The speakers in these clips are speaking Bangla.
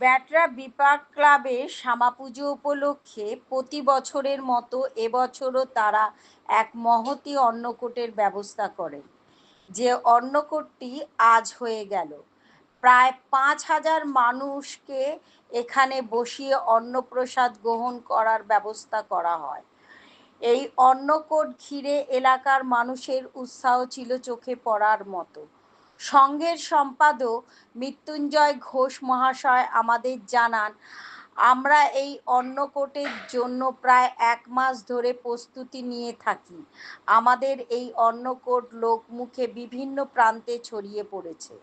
ব্যাটরা বিপাক ক্লাবের শ্যামাপুজো উপলক্ষে প্রতি বছরের মতো এবছরও তারা এক মহতি অন্নকূটের ব্যবস্থা করেন। যে অন্নকূটটি আজ হয়ে গেল। প্রায় পাঁচ হাজার মানুষকে এখানে বসিয়ে অন্নপ্রসাদ গ্রহণ করার ব্যবস্থা করা হয়। এই অন্নকোট ঘিরে এলাকার মানুষের উৎসাহ ছিল চোখে পড়ার মতো। সংঘের সম্পাদক মৃত্যুঞ্জয় ঘোষ মহাশয় আমাদের জানান, আমরা এই অন্নকোটের জন্য প্রায় এক মাস ধরে প্রস্তুতি নিয়ে থাকি। আমাদের এই অন্নকোট লোকমুখে বিভিন্ন প্রান্তে ছড়িয়ে পড়েছে।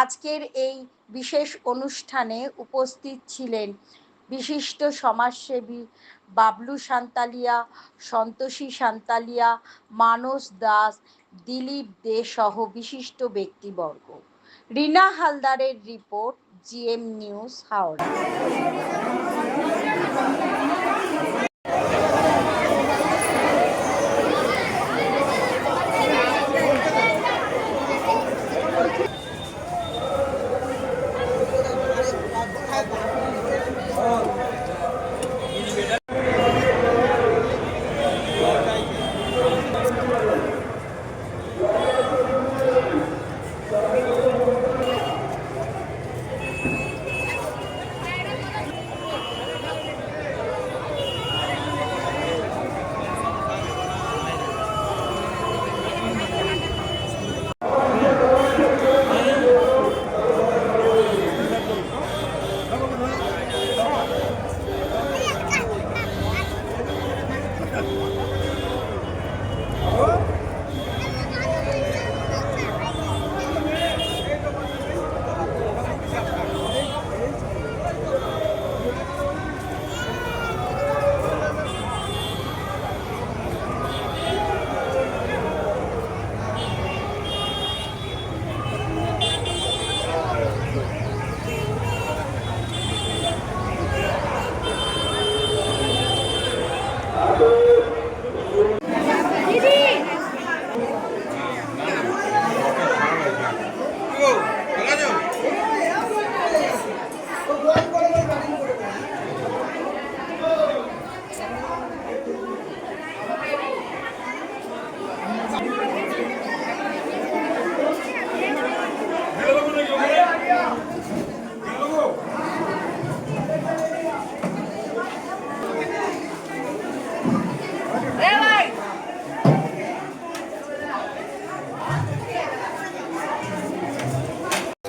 আজকের এই বিশেষ অনুষ্ঠানে উপস্থিত ছিলেন বিশিষ্ট সমাজসেবী বাবলু সান্তালিয়া, সন্তোষী সান্তালিয়া, মানস দাস দিলীপ দে সহ বিশিষ্ট ব্যক্তিবর্গ। রিনা হালদারের রিপোর্ট জিএম নিউজ হাওড়া।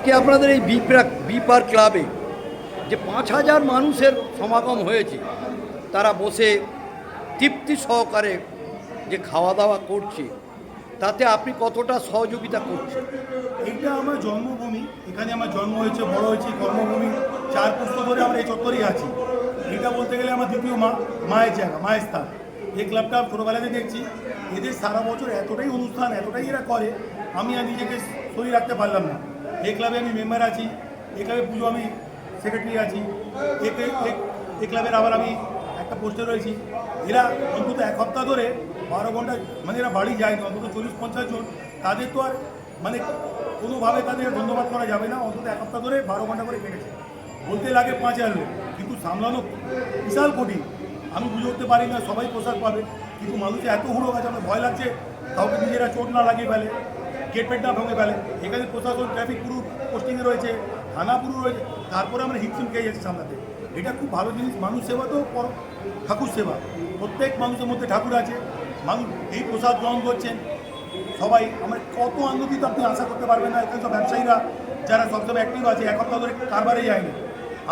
আজকে আপনাদের এই বিপ্রা, বিপার ক্লাবে যে পাঁচ হাজার মানুষের সমাগম হয়েছে, তারা বসে তৃপ্তি সহকারে যে খাওয়া দাওয়া করছে, তাতে আপনি কতটা সহযোগিতা করছেন? এইটা আমার জন্মভূমি, এখানে আমার জন্ম হয়েছে, বড় হয়েছে, কর্মভূমি, চার পুস্ত ধরে আমরা এই চত্বরেই আছি। এটা বলতে গেলে আমার দ্বিতীয় মা, মায়ের জায়গা, মায়ের স্থান। এই ক্লাবটা ছোটোবেলাতে দেখছি। এদের সারা বছর এতটাই অনুষ্ঠান, এতটাই এরা করে, আমি আর নিজেকে সরিয়ে রাখতে পারলাম না। এই ক্লাবে আমি মেম্বার আছি এই ক্লাবে পুজো আমি সেক্রেটারি আছি এই ক্লাবের আবার আমি একটা পোস্টে রয়েছি। এরা অন্তত এক সপ্তাহ ধরে বারো ঘণ্টা মানে এরা বাড়ি যায়নি অন্তত চল্লিশ, পঞ্চাশ জন। তাদের তো আর মানে কোনোভাবে তাদের ধন্যবাদ করা যাবে না, অন্তত এক সপ্তাহ ধরে বারো ঘণ্টা করে কেটেছে। বলতে লাগে পাঁচ হাজার লোক, কিন্তু সামলানো বিশাল কঠিন। আমি বুঝে উঠতে পারি না, সবাই পোশাক পাবে, কিন্তু মানুষের এত হুড়ো গেছে আমার ভয় লাগছে, কাউকে নিজেরা চোট না লাগিয়ে ফেলে। গেট পেট না ভেঙে ফেলে। এখানে প্রশাসন ট্রাফিক পুরো পোস্টিংয়ে রয়েছে, থানা পুরো রয়েছে, তারপরে আমরা হিমশিম খেয়ে যাচ্ছি সামলাতে এটা খুব ভালো জিনিস, মানুষ সেবা তো ঠাকুর সেবা। প্রত্যেক মানুষের মধ্যে ঠাকুর আছে, মানুষ এই প্রসাদ গ্রহণ করছেন। সবাই, আমরা কত আনন্দিত আপনি আশা করতে পারবেন না, এখানে সব ব্যবসায়ীরা যারা সবসময় অ্যাক্টিভ আছে এক সপ্তাহ ধরে কারবারে যায়নি।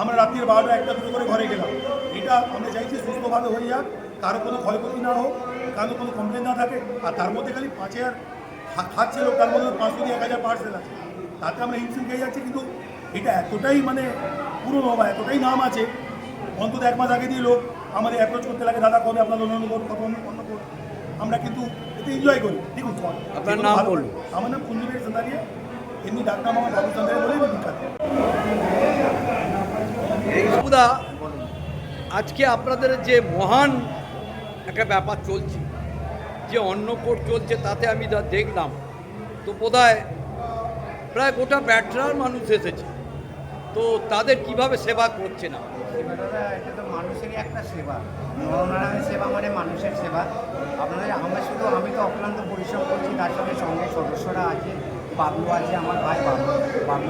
আমরা রাত্রির বারোটা একটা দুটো করে ঘরে গেলাম। এটা আমরা চাইছি সুস্থভাবে হয়ে যাক, কারও কোনো ক্ষয়ক্ষতি না হোক, কারও কোনো কমপ্লেন না থাকে, আর তার মধ্যে খালি পাঁচ হাজার খাচ্ছে লোক তার মধ্যে পাঁচশো দিয়ে এক হাজার পার্সেল আছে। তাতে আমরা হিমশিম খেয়ে যাচ্ছি কিন্তু এটা এতটাই মানে পুরনো বা এতটাই নাম আছে অন্তত এক মাস আগে দিয়ে লোক আমাদের অ্যাপ্রোচ করতে লাগে দাদা কবে আপনার অন্য করুন কত অন্য করুন আমরা কিন্তু এতে এনজয় করি। দেখুন আপনার নাম বলুন। আমার নাম কুঞ্জবীর সান্দারিয়া এমনি ডাক্তার মামা বাবু সান্দারিয়া বলেই বিখ্যাত। আজকে আপনাদের যে মহান একটা ব্যাপার চলছে যে অন্য অন্নকোট চলছে, তাতে আমি যা দেখলাম, তো বোধহয় প্রায় গোটা ব্যাটরার মানুষ এসেছে। তো তাদের কীভাবে সেবা করছে না? এটা তো মানুষেরই একটা সেবা। সেবা মানে মানুষের সেবা। আমরা শুধু, আমি তো করছি, তার সদস্যরা আছে আছে, আমার ভাই ভাই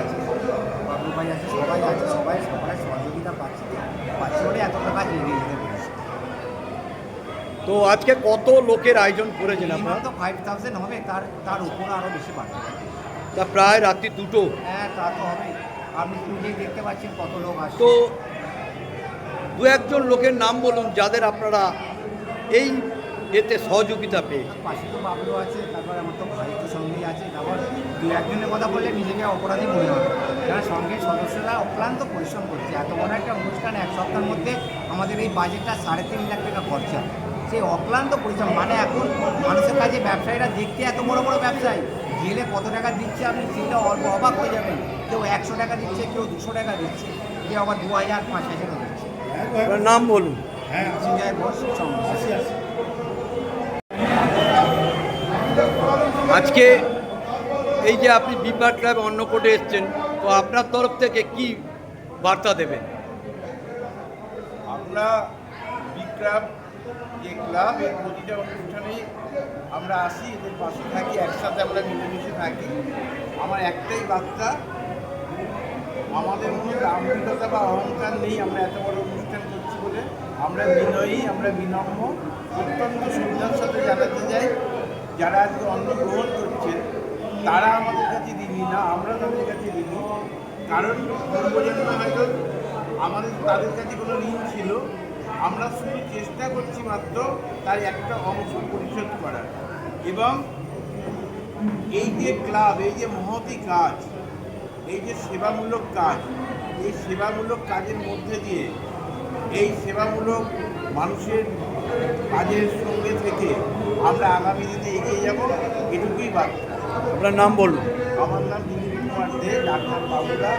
আছে ভাই আছে, সবাই আছে, সবাই সবাই সহযোগিতা তো আজকে কত লোকের আয়োজন করেছেন আপনারা? তো ফাইভ থাউজেন্ড হবে তার তার উপরে আরও বেশি বাড়বে তা প্রায় রাত্রি দুটো। হ্যাঁ তা তো হবে। আপনি নিজেই দেখতে পাচ্ছেন কত লোক আসছে। তো দু একজন লোকের নাম বলুন যাদের আপনারা এই এতে সহযোগিতা পেয়ে পাশে তো বাবলু আছে তারপর আমার তো ভাই তো সঙ্গেই আছে। তারপর দু একজনের কথা বললে নিজেকে অপরাধী মনে হবে। কারণ সঙ্গের সদস্যরা অক্লান্ত পরিশ্রম করছে এত বড় একটা অনুষ্ঠান এক সপ্তাহের মধ্যে আমাদের এই বাজেটটা সাড়ে তিন লাখ টাকা খরচা। সেই অক্লান্ত পরিশ্রম মানে এখন মানুষের কাছে ব্যবসায়ীরা দেখতে এত বড় বড় ব্যবসায়ী। গেলে কত টাকা দিচ্ছে আপনি সেটা অল্প অবাক হয়ে যাবেন। কেউ একশো টাকা দিচ্ছে কেউ দুশো টাকা দিচ্ছে। কেউ আবার দু হাজার পাঁচ হাজারও দিচ্ছে। নাম বলুন। হ্যাঁ আজকে এই যে আপনি বিপার ক্লাব অন্য কোটে এসছেন তো আপনার তরফ থেকে কি বার্তা দেবেন? আমরা বিক্রাম যে ক্লাব, এই প্রতিটা অনুষ্ঠানে আমরা আসি, এদের পাশে থাকি, একসাথে আমরা মিলেমিশে থাকি। আমার একটাই বার্তা, আমাদের মধ্যে আন্তরিকতা বা অহংকার নেই, আমরা এত বড় অনুষ্ঠান করছি বলে। আমরা বিনয়ী, আমরা বিনম্র, অত্যন্ত শ্রদ্ধার সাথে জানাতে যাই। যারা আজকে অন্ন গ্রহণ করছেন, তারা আমাদের কাছে ঋণী না, আমরা তাদের কাছে ঋণী। কারণ পূর্বজন্ম হয়তো আমাদের, তাদের কাছে কোনো ঋণ ছিল আমরা শুধু চেষ্টা করছি মাত্র তার একটা অংশ পরিশোধ করার। এবং এই যে ক্লাব এই যে মহতি কাজ এই যে সেবামূলক কাজ এই সেবামূলক কাজের মধ্যে দিয়ে এই সেবামূলক মানুষের কাজের সঙ্গে থেকে আমরা আগামী দিনে এগিয়ে যাব এটুকুই বার্তা আপনার নাম বলুন। আমার নাম দিলীপ কুমার দে ডাক্তার বাবুরা।